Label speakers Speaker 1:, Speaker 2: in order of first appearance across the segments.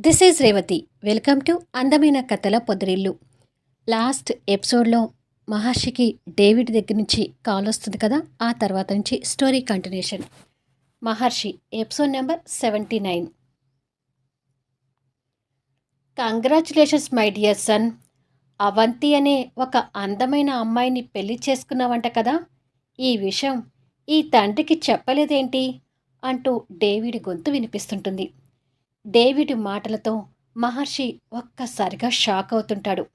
Speaker 1: This is Revathi welcome to అందమైన కథల పొదరిల్లు last ఎపిసోడ్లో మహర్షికి డేవిడ్ దగ్గర నుంచి కాల్ వస్తుంది కదా? ఆ తర్వాత నుంచి story continuation Maharshi episode number seventy nine congratulations my dear son Avanthi అనే ఒక అందమైన అమ్మాయిని పెళ్ళి చేసుకున్నావంట కదా? ఈ విషయం ఈ తండ్రికి చెప్పలేదేంటి? అంటూ డేవిడ్ గొంతు వినిపిస్తుంటుంది. డేవిడ్ మాటలతో మహర్షి ఒక్కసారిగా షాక్ అవుతుంటాడు.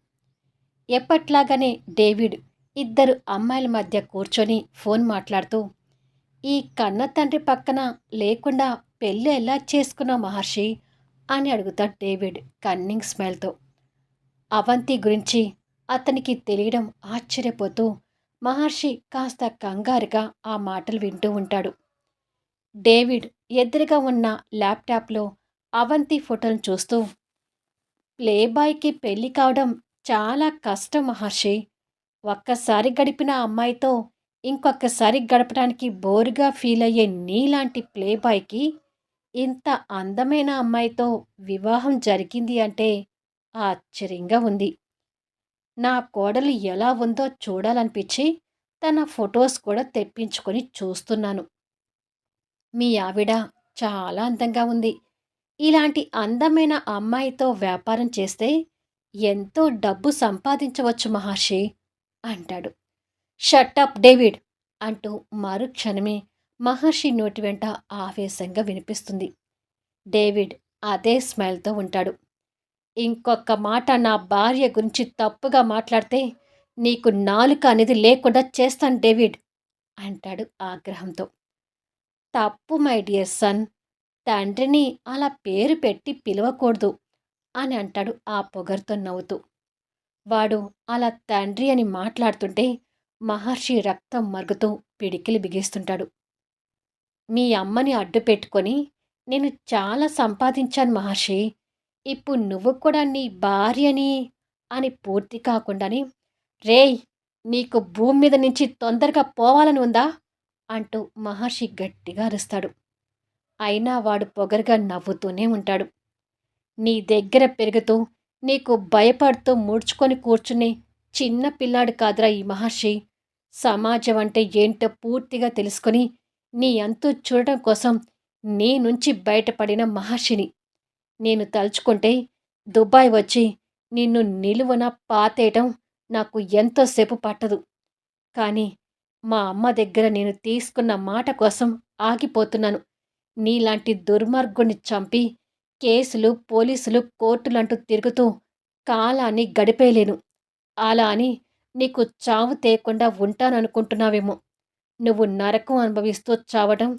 Speaker 1: ఎప్పట్లాగానే డేవిడ్ ఇద్దరు అమ్మాయిల మధ్య కూర్చొని ఫోన్ మాట్లాడుతూ ఈ కన్న తండ్రి పక్కన లేకుండా పెళ్ళి ఎలా చేసుకున్నావు మహర్షి? అని అడుగుతాడు డేవిడ్ కన్నింగ్ స్మైల్తో. అవంతి గురించి అతనికి తెలియడం ఆశ్చర్యపోతూ మహర్షి కాస్త కంగారుగా ఆ మాటలు వింటూ ఉంటాడు. డేవిడ్ ఎదురుగా ఉన్న ల్యాప్టాప్లో అవంతి ఫోటోలు చూస్తూ ప్లేబాయ్కి పెళ్ళి కావడం చాలా కష్టం మహర్షి. ఒక్కసారి గడిపిన అమ్మాయితో ఇంకొకసారి గడపడానికి బోరుగా ఫీల్ అయ్యే నీలాంటి ప్లేబాయ్కి ఇంత అందమైన అమ్మాయితో వివాహం జరిగింది అంటే ఆశ్చర్యంగా ఉంది. నా కోడలు ఎలా ఉందో చూడాలనిపించి తన ఫొటోస్ కూడా తెప్పించుకొని చూస్తున్నాను. మీ ఆవిడ చాలా అందంగా ఉంది. ఇలాంటి అందమైన అమ్మాయితో వ్యాపారం చేస్తే ఎంతో డబ్బు సంపాదించవచ్చు మహర్షి అంటాడు. షట్టప్ డేవిడ్ అంటూ మరుక్షణమే మహర్షి నోటి వెంట ఆవేశంగా వినిపిస్తుంది. డేవిడ్ అదే స్మైల్తో ఉంటాడు. ఇంకొక మాట నా భార్య గురించి తప్పుగా మాట్లాడితే నీకు నాలుక అనేది లేకుండా చేస్తాను డేవిడ్ అంటాడు ఆగ్రహంతో. తప్పు మై డియర్ సన్ తండ్రిని అలా పేరు పెట్టి పిలవకూడదు అని అంటాడు ఆ పొగరుతో నవ్వుతూ. వాడు అలా తండ్రి అని మాట్లాడుతుంటే మహర్షి రక్తం మరుగుతూ పిడికిలి బిగిస్తుంటాడు. మీ అమ్మని అడ్డు పెట్టుకొని నేను చాలా సంపాదించాను మహర్షి. ఇప్పుడు నువ్వు కూడా నీ భార్యని అని పూర్తి కాకుండానే రేయ్ నీకు భూమి మీద నుంచి తొందరగా పోవాలని ఉందా? అంటూ మహర్షి గట్టిగా అరుస్తాడు. అయినా వాడు పొగరుగా నవ్వుతూనే ఉంటాడు. నీ దగ్గర పెరుగుతూ నీకు భయపడుతూ ముడుచుకొని కూర్చునే చిన్న పిల్లాడు కాదురా ఈ మహర్షి. సమాజం అంటే ఏంటో పూర్తిగా తెలుసుకొని నీ అంతు చూడటం కోసం నీ నుంచి బయటపడిన మహర్షిని. నేను తలుచుకుంటే దుబాయ్ వచ్చి నిన్ను నిలువన పాతేయటం నాకు ఎంతోసేపు పట్టదు. కానీ మా అమ్మ దగ్గర నేను తీసుకున్న మాట కోసం ఆగిపోతున్నాను. నీలాంటి దుర్మార్గుణ్ణి చంపి కేసులు పోలీసులు కోర్టులంటూ తిరుగుతూ కాలాన్ని గడిపేయలేను. అలా అని నీకు చావు తేయకుండా ఉంటాననుకుంటున్నావేమో. నువ్వు నరకం అనుభవిస్తూ చావడం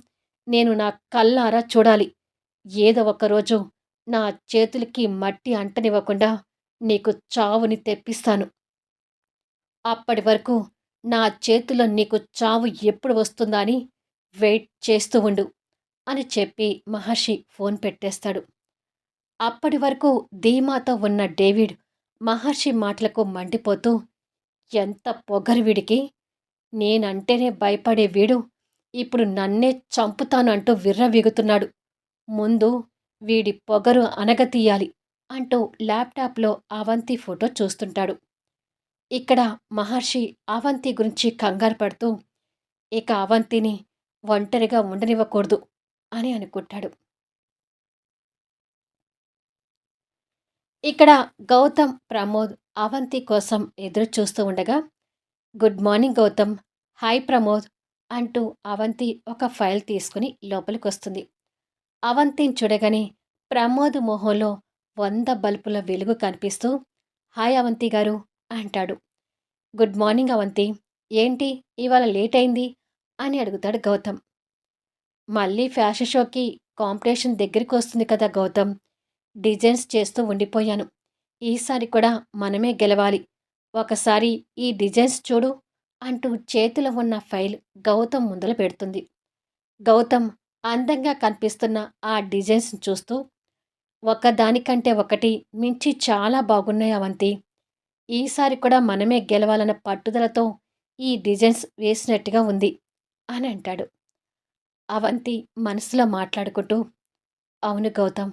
Speaker 1: నేను నా కళ్ళారా చూడాలి. ఏదో ఒకరోజు నా చేతులకి మట్టి అంటనివ్వకుండా నీకు చావుని తెప్పిస్తాను. అప్పటి వరకు నా చేతిలో నీకు చావు ఎప్పుడు వస్తుందా అని వెయిట్ చేస్తూ ఉండు. అని చెప్పి మహర్షి ఫోన్ పెట్టేస్తాడు. అప్పటి వరకు ధీమాతో ఉన్న డేవిడ్ మహర్షి మాటలకు మండిపోతూ ఎంత పొగరు వీడికి? నేనంటేనే భయపడే వీడు. ఇప్పుడు నన్నే చంపుతాను అంటూ విర్రవీగుతున్నాడు. ముందు వీడి పొగరు అనగతీయాలి అంటూ ల్యాప్టాప్లో అవంతి ఫోటో చూస్తుంటాడు. ఇక్కడ మహర్షి అవంతి గురించి కంగారు పడుతూ ఇక అవంతిని ఒంటరిగా ఉండనివ్వకూడదు. అని అనుకుంటాడు. ఇక్కడ గౌతమ్ ప్రమోద్ అవంతి కోసం ఎదురు చూస్తూ ఉండగా good morning Gautam. Hi Pramod అంటూ అవంతి ఒక ఫైల్ తీసుకుని లోపలికి వస్తుంది అవంతిని చూడగానే ప్రమోద్ మొహంలో వంద బల్బుల వెలుగు కనిపిస్తూ హాయ్ అవంతి గారు అంటాడు. Good morning Avanthi. ఏంటి? ఇవాళ లేట్ అయింది? అని అడుగుతాడు గౌతమ్. మళ్ళీ ఫ్యాషన్ షోకి కాంపిటీషన్ దగ్గరికి వస్తుంది కదా గౌతమ్. డిజైన్స్ చేస్తూ ఉండిపోయాను. ఈసారి కూడా మనమే గెలవాలి. ఒకసారి ఈ డిజైన్స్ చూడు అంటూ చేతిలో ఉన్న ఫైల్ గౌతమ్ ముందల పెడుతుంది. గౌతమ్ అందంగా కనిపిస్తున్న ఆ డిజైన్స్ చూస్తూ ఒకదానికంటే ఒకటి మించి చాలా బాగున్నాయి అవంతి ఈసారి కూడా మనమే గెలవాలన్న పట్టుదలతో ఈ డిజైన్స్ వేసినట్టుగా ఉంది అని అంటాడు. అవంతి మనసులో మాట్లాడుకుంటూ అవును గౌతమ్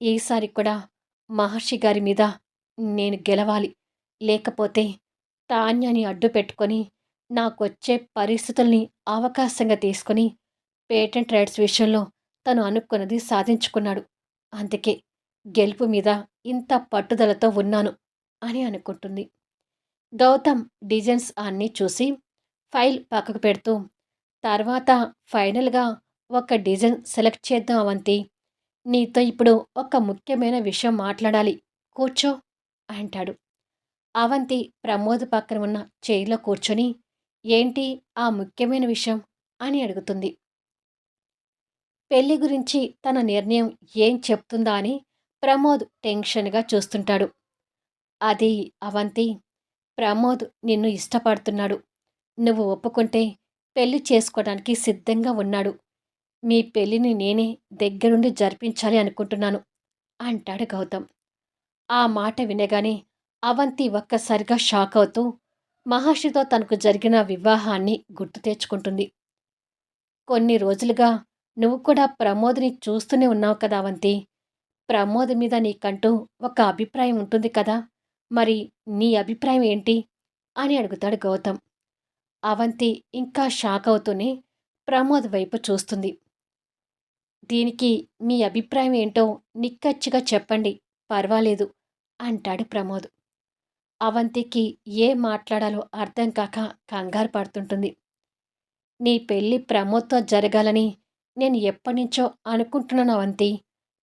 Speaker 1: ఈసారి కూడా మహర్షి గారి మీద నేను గెలవాలి. లేకపోతే తాన్యాన్ని అడ్డు పెట్టుకొని నాకొచ్చే పరిస్థితుల్ని అవకాశంగా తీసుకొని పేటెంట్ రైట్స్ విషయంలో తను అనుకున్నది సాధించుకున్నాడు. అందుకే గెలుపు మీద ఇంత పట్టుదలతో ఉన్నాను అని అనుకుంటుంది. గౌతమ్ డిజైన్స్ అన్నీ చూసి ఫైల్ పక్కకు పెడుతూ తర్వాత ఫైనల్గా ఒక డిజైన్ సెలెక్ట్ చేద్దాం అవంతి నీతో ఇప్పుడు ఒక ముఖ్యమైన విషయం మాట్లాడాలి. కూర్చో అంటాడు. అవంతి ప్రమోద్ పక్కన ఉన్న చైర్లో కూర్చొని ఏంటి ఆ ముఖ్యమైన విషయం? అని అడుగుతుంది. పెళ్ళి గురించి తన నిర్ణయం ఏం చెప్తుందా? అని ప్రమోద్ టెన్షన్గా చూస్తుంటాడు. అది అవంతి ప్రమోద్ నిన్ను ఇష్టపడుతున్నాడు. నువ్వు ఒప్పుకుంటే పెళ్ళి చేసుకోవడానికి సిద్ధంగా ఉన్నాడు. మీ పెళ్ళిని నేనే దగ్గరుండి జరిపించాలి అనుకుంటున్నాను అంటాడు గౌతమ్. ఆ మాట వినగానే అవంతి ఒక్కసారిగా షాక్ అవుతూ మహర్షితో తనకు జరిగిన వివాహాన్ని గుర్తు తెచ్చుకుంటుంది. కొన్ని రోజులుగా నువ్వు కూడా ప్రమోద్ని చూస్తూనే ఉన్నావు కదా అవంతి. ప్రమోద్ మీద నీకంటూ ఒక అభిప్రాయం ఉంటుంది కదా. మరి నీ అభిప్రాయం ఏంటి? అని అడుగుతాడు గౌతమ్. అవంతి ఇంకా షాక్ అవుతూనే ప్రమోద్ వైపు చూస్తుంది. దీనికి మీ అభిప్రాయం ఏంటో నిక్కచ్చిగా చెప్పండి పర్వాలేదు అంటాడు ప్రమోద్. అవంతికి ఏ మాట్లాడాలో అర్థం కాక కంగారు పడుతుంటుంది. నీ పెళ్ళి ప్రమోద్తో జరగాలని నేను ఎప్పటినుంచో అనుకుంటున్నాను అవంతి.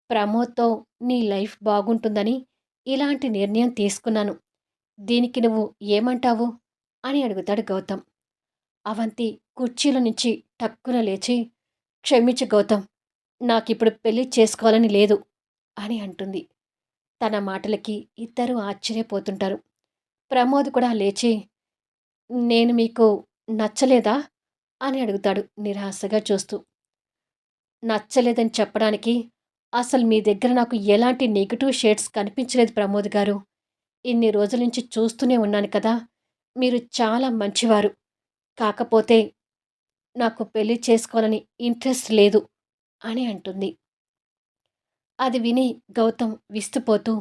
Speaker 1: ప్రమోద్తో నీ లైఫ్ బాగుంటుందని ఇలాంటి నిర్ణయం తీసుకున్నాను. దీనికి నువ్వు ఏమంటావు? అని అడుగుతాడు గౌతమ్. అవంతి కుర్చీలో నుంచి టక్కున లేచి క్షమించు గౌతమ్ నాకిప్పుడు పెళ్ళి చేసుకోవాలని లేదు అని అంటుంది. తన మాటలకి ఇద్దరు ఆశ్చర్యపోతుంటారు. ప్రమోద్ కూడా లేచి నేను మీకు నచ్చలేదా? అని అడుగుతాడు నిరాశగా చూస్తూ. నచ్చలేదని చెప్పడానికి అసలు మీ దగ్గర నాకు ఎలాంటి నెగిటివ్ షేడ్స్ కనిపించలేదు ప్రమోద్ గారు. ఇన్ని రోజుల నుంచి చూస్తూనే ఉన్నాను కదా మీరు చాలా మంచివారు. కాకపోతే నాకు పెళ్ళి చేసుకోవాలని ఇంట్రెస్ట్ లేదు అని అంటుంది. అది విని గౌతమ్ విస్తుపోతూ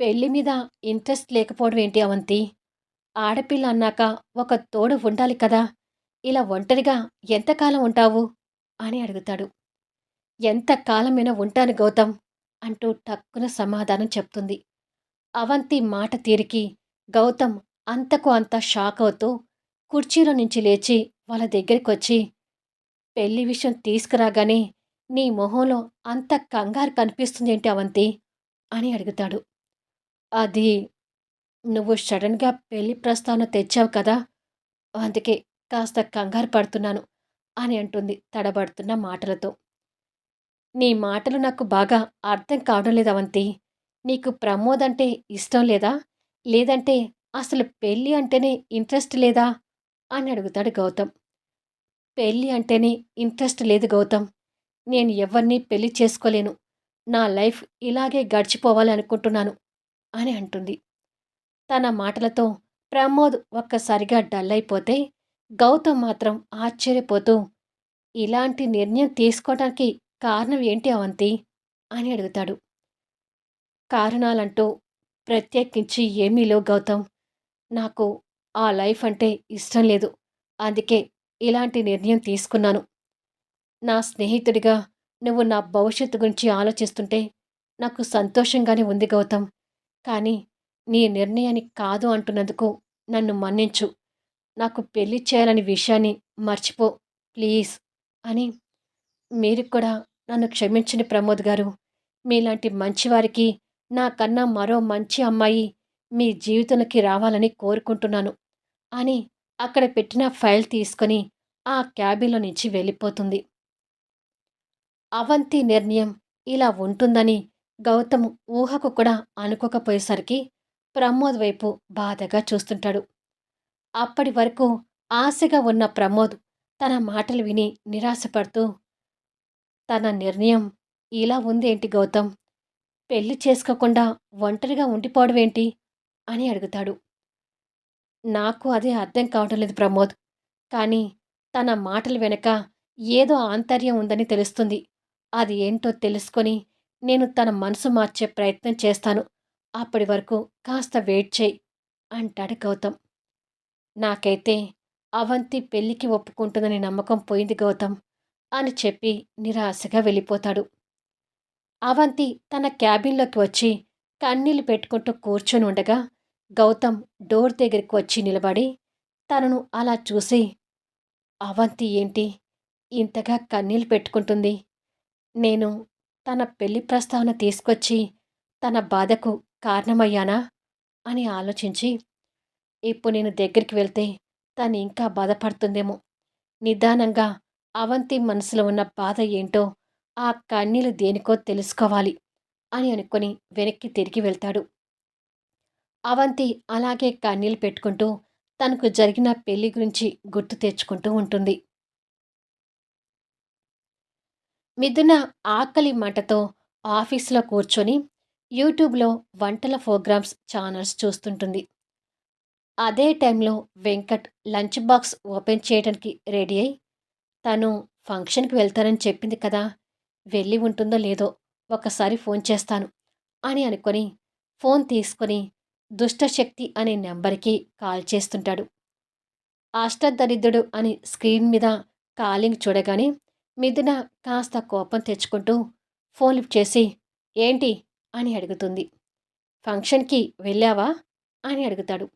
Speaker 1: పెళ్ళి మీద ఇంట్రెస్ట్ లేకపోవడం ఏంటి అవంతి? ఆడపిల్ల అన్నాక ఒక తోడు ఉండాలి కదా ఇలా ఒంటరిగా ఎంతకాలం ఉంటావు? అని అడుగుతాడు. ఎంతకాలమైనా ఉంటాను గౌతమ్ అంటూ టక్కున సమాధానం చెప్తుంది. అవంతి మాట తీరికి గౌతమ్ అంతకు అంత షాక్ అవుతూ కుర్చీలో నుంచి లేచి వాళ్ళ దగ్గరికి వచ్చి పెళ్ళి విషయం తీసుకురాగానే నీ మొహంలో అంత కంగారు కనిపిస్తుంది ఏంటి అవంతి? అని అడుగుతాడు. అది నువ్వు సడన్గా పెళ్ళి ప్రస్తావన తెచ్చావు కదా అందుకే కాస్త కంగారు పడుతున్నాను అని అంటుంది తడబడుతున్న మాటలతో. నీ మాటలు నాకు బాగా అర్థం కావడం లేదు అవంతి. నీకు ప్రమోద్ అంటే ఇష్టం లేదా? లేదంటే అసలు పెళ్ళి అంటేనే ఇంట్రెస్ట్ లేదా? అని అడుగుతాడు గౌతమ్. పెళ్ళి అంటేనే ఇంట్రెస్ట్ లేదు గౌతమ్. నేను ఎవరిని పెళ్ళి చేసుకోలేను. నా లైఫ్ ఇలాగే గడిచిపోవాలి అనుకుంటున్నాను అని అంటుంది. తన మాటలతో ప్రమోద్ ఒక్కసారిగా డల్ అయిపోతే గౌతమ్ మాత్రం ఆశ్చర్యపోతూ ఇలాంటి నిర్ణయం తీసుకోవడానికి కారణం ఏంటి అవంతి? అని అడుగుతాడు. కారణాలంటూ ప్రత్యేకించి ఏమీలో గౌతమ్. నాకు ఆ లైఫ్ అంటే ఇష్టం లేదు. అందుకే ఇలాంటి నిర్ణయం తీసుకున్నాను. నా స్నేహితుడిగా నువ్వు నా భవిష్యత్తు గురించి ఆలోచిస్తుంటే నాకు సంతోషంగానే ఉంది గౌతమ్. కానీ నీ నిర్ణయాన్ని కాదు అంటున్నందుకు నన్ను మన్నించు. నాకు పెళ్ళి చేయాలని విషయాన్ని మర్చిపో ప్లీజ్ అని మీరు కూడా నన్ను క్షమించండి ప్రమోద్ గారు. మీలాంటి మంచివారికి నాకన్నా మరో మంచి అమ్మాయి మీ జీవితంలోకి రావాలని కోరుకుంటున్నాను. అని అక్కడ పెట్టిన ఫైల్ తీసుకొని ఆ క్యాబిన్లో నుంచి వెళ్ళిపోతుంది. అవంతి నిర్ణయం ఇలా ఉంటుందని గౌతమ్ ఊహకు కూడా అనుకోకపోయేసరికి ప్రమోద్ వైపు బాధగా చూస్తుంటాడు. అప్పటి వరకు ఆశగా ఉన్న ప్రమోద్ తన మాటలు విని నిరాశపడుతూ తన నిర్ణయం ఇలా ఉందేంటి గౌతమ్? పెళ్ళి చేసుకోకుండా ఒంటరిగా ఉండిపోవడం ఏంటి అని అడుగుతాడు. నాకు అది అర్థం కావటం లేదు ప్రమోద్. కానీ తన మాటల వెనక ఏదో ఆంతర్యం ఉందని తెలుస్తుంది. అది ఏంటో తెలుసుకొని నేను తన మనసు మార్చే ప్రయత్నం చేస్తాను. అప్పటి వరకు కాస్త వెయిట్ చేయి అంటాడు గౌతమ్. నాకైతే అవంతి పెళ్ళికి ఒప్పుకుంటుందని నమ్మకం పోయింది గౌతమ్ అని చెప్పి నిరాశగా వెళ్ళిపోతాడు. అవంతి తన క్యాబిన్లోకి వచ్చి కన్నీళ్ళు పెట్టుకుంటూ కూర్చొని ఉండగా గౌతమ్ డోర్ దగ్గరికి వచ్చి నిలబడి తనను అలా చూసి అవంతి ఏంటి? ఇంతగా కన్నీళ్ళు పెట్టుకుంటుంది. నేను తన పెళ్ళి ప్రస్తావన తీసుకొచ్చి తన బాధకు కారణమయ్యానా? అని ఆలోచించి ఇప్పుడు నేను దగ్గరికి వెళ్తే తను ఇంకా బాధపడుతుందేమో. నిదానంగా అవంతి మనసులో ఉన్న బాధ ఏంటో ఆ కన్నీళ్ళు దేనికో తెలుసుకోవాలి అని అనుకొని వెనక్కి తిరిగి వెళ్తాడు. అవంతి అలాగే కన్నీళ్ళు పెట్టుకుంటూ తనకు జరిగిన పెళ్ళి గురించి గుర్తు తెచ్చుకుంటూ ఉంటుంది. మిథున ఆకలి మంటతో ఆఫీస్లో కూర్చొని యూట్యూబ్లో వంటల ప్రోగ్రామ్స్ ఛానల్స్ చూస్తుంటుంది. అదే టైంలో వెంకట్ లంచ్ బాక్స్ ఓపెన్ చేయడానికి రెడీ అయి తను ఫంక్షన్కి వెళ్తానని చెప్పింది కదా వెళ్ళి ఉంటుందో లేదో ఒకసారి ఫోన్ చేస్తాను అని అనుకొని ఫోన్ తీసుకొని దుష్టశక్తి అనే నెంబర్కి కాల్ చేస్తుంటాడు. అష్టదరిద్రుడు అని స్క్రీన్ మీద కాలింగ్ చూడగానే మిథున కాస్త కోపం తెచ్చుకుంటూ ఫోన్ లిఫ్ట్ చేసి ఏంటి? అని అడుగుతుంది. ఫంక్షన్కి వెళ్ళావా? అని అడుగుతాడు.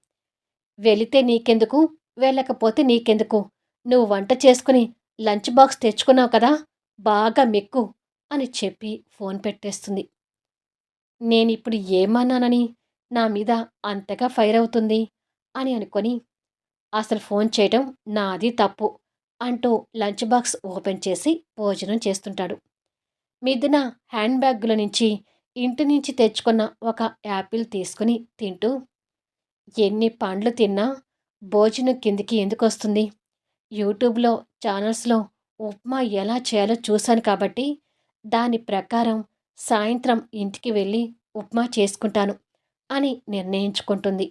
Speaker 1: వెళితే నీకెందుకు? వెళ్ళకపోతే నీకెందుకు? నువ్వు వంట చేసుకుని లంచ్ బాక్స్ తెచ్చుకున్నావు కదా బాగా మెక్కు అని చెప్పి ఫోన్ పెట్టేస్తుంది. నేనిప్పుడు ఏమన్నానని నా మీద అంతగా ఫైర్ అవుతుంది అని అనుకొని అసలు ఫోన్ చేయటం నాది తప్పు అంటూ లంచ్ బాక్స్ ఓపెన్ చేసి భోజనం చేస్తుంటాడు. మిథున హ్యాండ్ బ్యాగ్ల నుంచి ఇంటి నుంచి తెచ్చుకున్న ఒక యాపిల్ తీసుకుని తింటూ ఎన్ని పండ్లు తిన్నా భోజనం కిందికి ఎందుకు వస్తుంది? యూట్యూబ్లో ఛానల్స్లో ఉప్మా ఎలా చేయాలో చూశాను కాబట్టి దాని ప్రకారం సాయంత్రం ఇంటికి వెళ్ళి ఉప్మా చేసుకుంటాను. అని నిర్ణయించుకుంటుంది.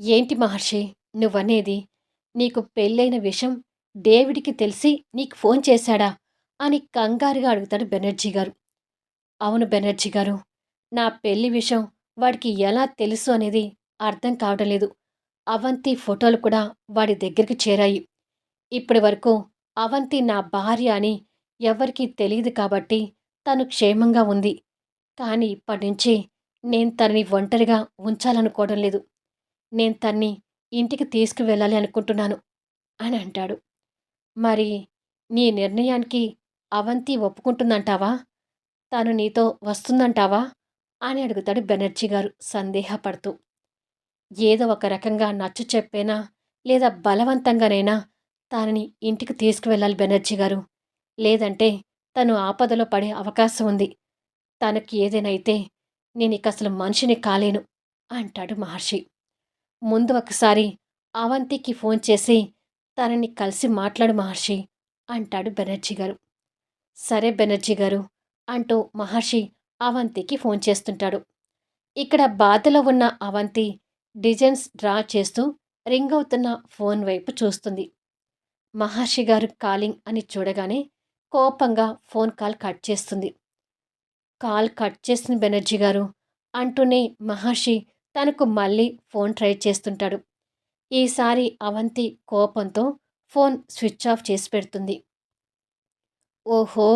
Speaker 1: ఏంటి మహర్షి నువ్వనేది? నీకు పెళ్ళైన విషయం డేవిడ్కి తెలిసి నీకు ఫోన్ చేశాడా? అని కంగారుగా అడుగుతాడు బెనర్జీ గారు. అవును బెనర్జీ గారు నా పెళ్ళి విషయం వాడికి ఎలా తెలుసు అనేది అర్థం కావడం లేదు. అవంతి ఫోటోలు కూడా వాడి దగ్గరికి చేరాయి. ఇప్పటి వరకు అవంతి నా భార్య అని ఎవరికీ తెలియదు కాబట్టి తను క్షేమంగా ఉంది. కానీ ఇప్పటి నుంచి నేను తనని ఒంటరిగా ఉంచాలనుకోవడం లేదు. నేను తన్ని ఇంటికి తీసుకువెళ్ళాలి అనుకుంటున్నాను అని అంటాడు. మరి నీ నిర్ణయానికి అవంతి ఒప్పుకుంటుందంటావా? తను నీతో వస్తుందంటావా? అని అడుగుతాడు బెనర్జీ గారు సందేహపడుతూ. ఏదో ఒక రకంగా నచ్చు చెప్పేనా లేదా బలవంతంగానైనా తనని ఇంటికి తీసుకువెళ్ళాలి బెనర్జీ గారు. లేదంటే తను ఆపదలో పడే అవకాశం ఉంది. తనకి ఏదైనైతే నేను ఇక అసలు మనిషిని కాలేను అంటాడు మహర్షి. ముందు ఒకసారి అవంతికి ఫోన్ చేసి తనని కలిసి మాట్లాడు మహర్షి అంటాడు బెనర్జీ గారు. సరే బెనర్జీ గారు అంటూ మహర్షి అవంతికి ఫోన్ చేస్తుంటాడు. ఇక్కడ బాధలో ఉన్న అవంతి డిజైన్స్ డ్రా చేస్తూ రింగ్ అవుతున్న ఫోన్ వైపు చూస్తుంది. మహర్షి గారు కాలింగ్ అని చూడగానే కోపంగా ఫోన్ కాల్ కట్ చేస్తుంది. కాల్ కట్ చేసిన బెనర్జీ గారు. అంటూనే మహర్షి తనకు మళ్ళీ ఫోన్ ట్రై చేస్తుంటాడు. ఈసారి అవంతి కోపంతో ఫోన్ స్విచ్ ఆఫ్ చేసి పెడుతుంది. ఓహో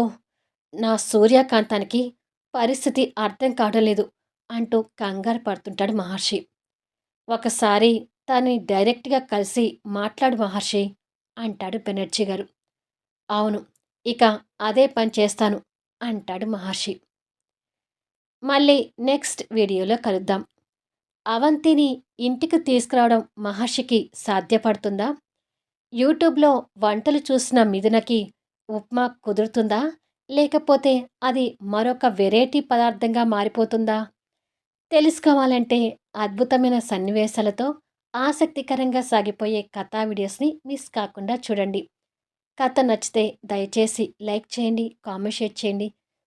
Speaker 1: నా సూర్యకాంతానికి పరిస్థితి అర్థం కావడం లేదు అంటూ కంగారు పడుతుంటాడు మహర్షి. ఒకసారి తనని డైరెక్ట్గా కలిసి మాట్లాడు మహర్షి అంటాడు బెనర్జీ గారు. అవును ఇక అదే పని చేస్తాను అంటాడు మహర్షి. మళ్ళీ నెక్స్ట్ వీడియోలో కలుద్దాం. అవంతిని ఇంటికి తీసుకురావడం మహర్షికి సాధ్యపడుతుందా? యూట్యూబ్లో వంటలు చూసిన మిథునకి ఉప్మా కుదురుతుందా? లేకపోతే అది మరొక వెరైటీ పదార్థంగా మారిపోతుందా? తెలుసుకోవాలంటే అద్భుతమైన సన్నివేశాలతో ఆసక్తికరంగా సాగిపోయే కథా వీడియోస్ని మిస్ కాకుండా చూడండి. కథ నచ్చితే దయచేసి లైక్ చేయండి కామెంట్ షేర్ చేయండి.